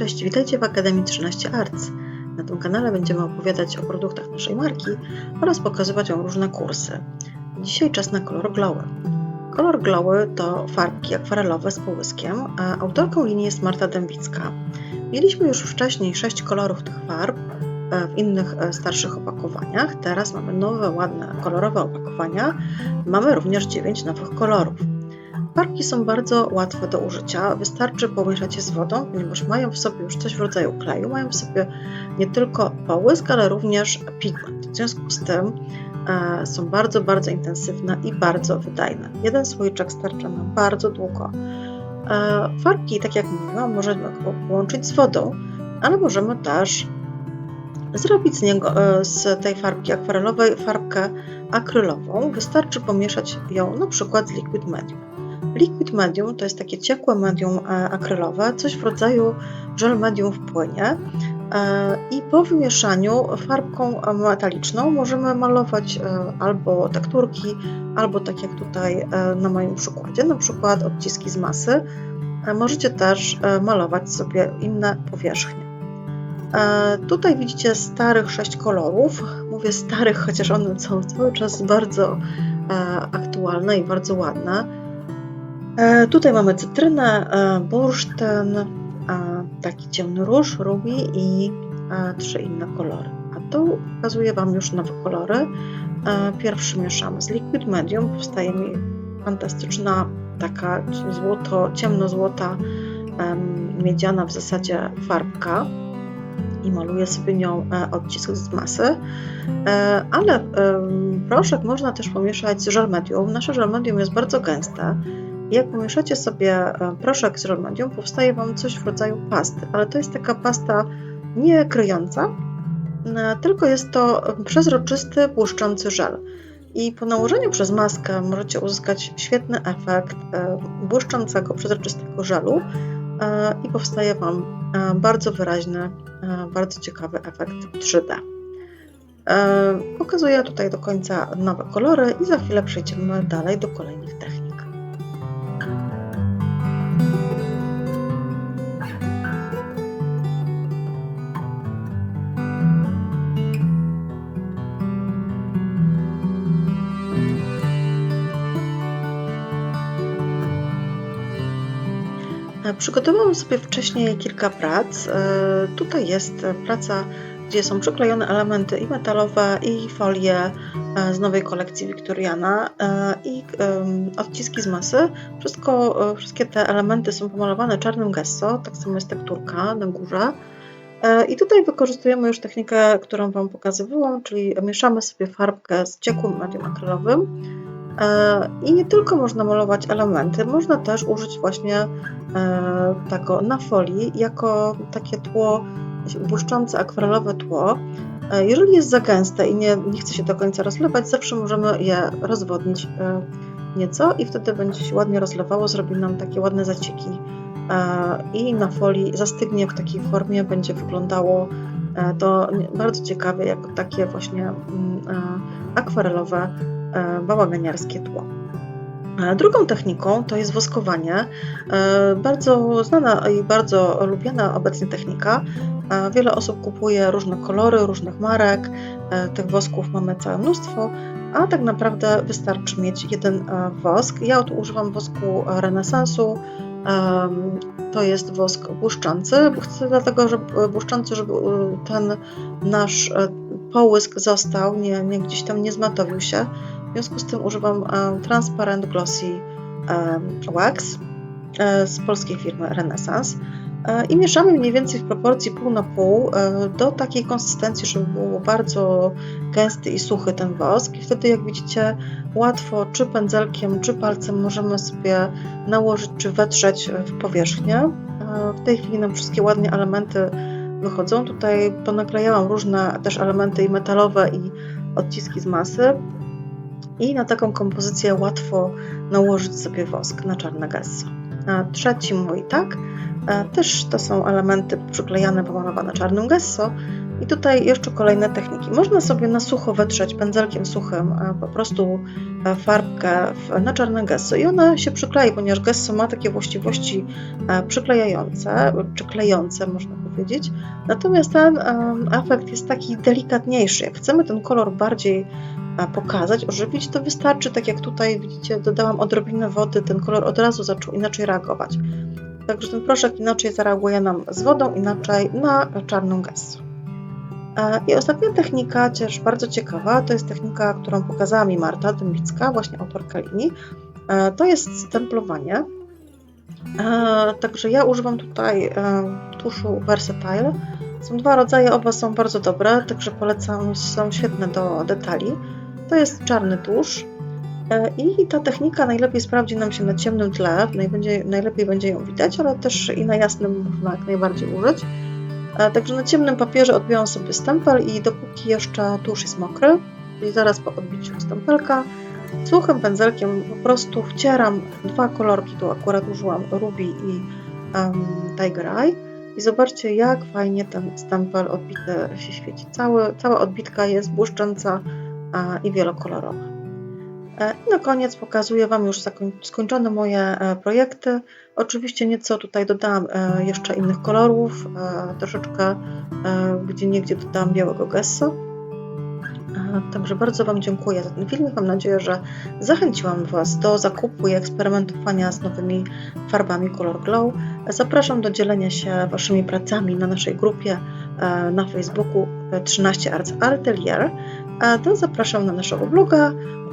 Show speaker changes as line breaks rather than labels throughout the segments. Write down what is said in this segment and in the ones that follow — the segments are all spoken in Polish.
Cześć, witajcie w Akademii 13 Arts. Na tym kanale będziemy opowiadać o produktach naszej marki oraz pokazywać Wam różne kursy. Dzisiaj czas na kolor glowy. Kolor glowy to farbki akwarelowe z połyskiem, a autorką linii jest Marta Dębicka. Mieliśmy już wcześniej 6 kolorów tych farb e, w innych e, starszych opakowaniach. Teraz mamy nowe, ładne, kolorowe opakowania. Mamy również 9 nowych kolorów. Farbki są bardzo łatwe do użycia. Wystarczy pomieszać je z wodą, ponieważ mają w sobie już coś w rodzaju kleju. Mają w sobie nie tylko połysk, ale również pigment. W związku z tym e, są bardzo, bardzo intensywne i bardzo wydajne. Jeden słoiczek starcza nam bardzo długo. E, tak jak mówiłam, możemy połączyć z wodą, ale możemy też zrobić z, niego, e, z tej farbki akwarelowej farbkę akrylową. Wystarczy pomieszać ją na przykład z liquid medium. Liquid medium to jest takie ciekłe medium e, akrylowe, coś w rodzaju żel medium w płynie. E, I po wymieszaniu farbką metaliczną możemy malować e, albo tekturki, albo tak jak tutaj na moim przykładzie, na przykład odciski z masy. Możecie też malować sobie inne powierzchnie. Tutaj widzicie starych sześć kolorów. Mówię starych, chociaż one są cały czas bardzo aktualne i bardzo ładne. E, tutaj mamy cytrynę, e, bursztyn, e, taki ciemny róż, ruby i trzy inne kolory. A tu pokazuję Wam już nowe kolory. Pierwszy mieszamy z Liquid Medium, powstaje mi fantastyczna taka złoto, ciemnozłota, miedziana w zasadzie farbka i maluję sobie nią odcisk z masy, ale proszek można też pomieszać z żel medium. Nasze żel medium jest bardzo gęste, jak pomieszacie sobie e, proszek z rolmadium, powstaje Wam coś w rodzaju pasty, ale to jest taka pasta nie kryjąca, e, tylko jest to przezroczysty, błyszczący żel. I po nałożeniu przez maskę możecie uzyskać świetny efekt e, błyszczącego, przezroczystego żelu i powstaje Wam bardzo wyraźny, bardzo ciekawy efekt 3D. Pokazuję tutaj do końca nowe kolory i za chwilę przejdziemy dalej do kolejnych technik. Przygotowałam sobie wcześniej kilka prac. E, tutaj jest praca, gdzie są przyklejone elementy i metalowe, i folie e, z nowej kolekcji Victoriana i odciski z masy. Wszystko, wszystkie te elementy są pomalowane czarnym gesso, tak samo jest tekturka na górze. I tutaj wykorzystujemy już technikę, którą Wam pokazywałam, czyli mieszamy sobie farbkę z ciekłym medium akrylowym E, I nie tylko można malować elementy, można też użyć właśnie e, tego na folii jako takie tło, błyszczące akwarelowe tło. E, jeżeli jest za gęste i nie, nie chce się do końca rozlewać, zawsze możemy je rozwodnić nieco i wtedy będzie się ładnie rozlewało, zrobi nam takie ładne zacieki i na folii zastygnie w takiej formie, będzie wyglądało to bardzo ciekawie, jako takie właśnie mm, akwarelowe E, bałaganiarskie tło. E, drugą techniką to jest woskowanie. E, bardzo znana i bardzo lubiana obecnie technika. Wiele osób kupuje różne kolory, różnych marek. Tych wosków mamy całe mnóstwo, a tak naprawdę wystarczy mieć jeden wosk. Ja tu używam wosku renesansu. To jest wosk błyszczący, chcę dlatego, że błyszczący, żeby ten nasz połysk został, nie, nie gdzieś tam nie zmatowił się. W związku z tym używam Transparent Glossy Wax e, z polskiej firmy Renaissance e, i mieszamy mniej więcej w proporcji pół na pół e, do takiej konsystencji, żeby był bardzo gęsty i suchy ten wosk. I wtedy, jak widzicie, łatwo czy pędzelkiem, czy palcem możemy sobie nałożyć czy wetrzeć w powierzchnię. W tej chwili nam wszystkie ładnie elementy wychodzą. Tutaj ponaklejałam różne też elementy i metalowe i odciski z masy i na taką kompozycję łatwo nałożyć sobie wosk na czarne gesso. A trzeci mój tak, też to są elementy przyklejane, pomalowane czarnym gesso, I tutaj jeszcze kolejne techniki. Można sobie na sucho wetrzeć pędzelkiem suchym e, po prostu e, farbkę na czarne gesso i ona się przyklei, ponieważ gesso ma takie właściwości e, przyklejające, czy klejące można powiedzieć. Natomiast ten efekt jest taki delikatniejszy. Jak chcemy ten kolor bardziej e, pokazać, ożywić, to wystarczy, tak jak tutaj widzicie, dodałam odrobinę wody, ten kolor od razu zaczął inaczej reagować. Także ten proszek inaczej zareaguje nam z wodą, inaczej na czarną gesso. E, I ostatnia technika, też bardzo ciekawa, to jest technika, którą pokazała mi Marta Dębicka, właśnie autorka linii. E, To jest stemplowanie. E, Także ja używam tutaj e, tuszu Versatile. Są dwa rodzaje, oba są bardzo dobre, także polecam, są świetne do detali. To jest czarny tusz e, i ta technika najlepiej sprawdzi nam się na ciemnym tle, najlepiej będzie ją widać, ale też i na jasnym można jak najbardziej użyć. Także na ciemnym papierze odbijam sobie stempel i dopóki jeszcze tusz jest mokry, czyli zaraz po odbiciu stempelka, suchym pędzelkiem po prostu wcieram dwa kolorki, tu akurat użyłam Ruby i um, Tiger Eye i zobaczcie jak fajnie ten stempel odbity się świeci. Cały, cała odbitka jest błyszcząca a, i wielokolorowa. E, I na koniec pokazuję Wam już skończone moje e, projekty. Oczywiście nieco tutaj dodałam e, jeszcze innych kolorów, troszeczkę gdzie niegdzie dodałam białego gesso. E, Także bardzo Wam dziękuję za ten filmik. Mam nadzieję, że zachęciłam Was do zakupu i eksperymentowania z nowymi farbami Color Glow. Zapraszam do dzielenia się Waszymi pracami na naszej grupie e, na Facebooku e, 13 Arts Atelier. E, To zapraszam na naszego bloga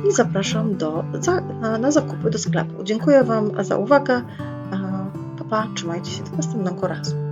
i zapraszam do, na, zakupy do sklepu. Dziękuję Wam za uwagę. E, Pa, pa, trzymajcie się do następnego razu.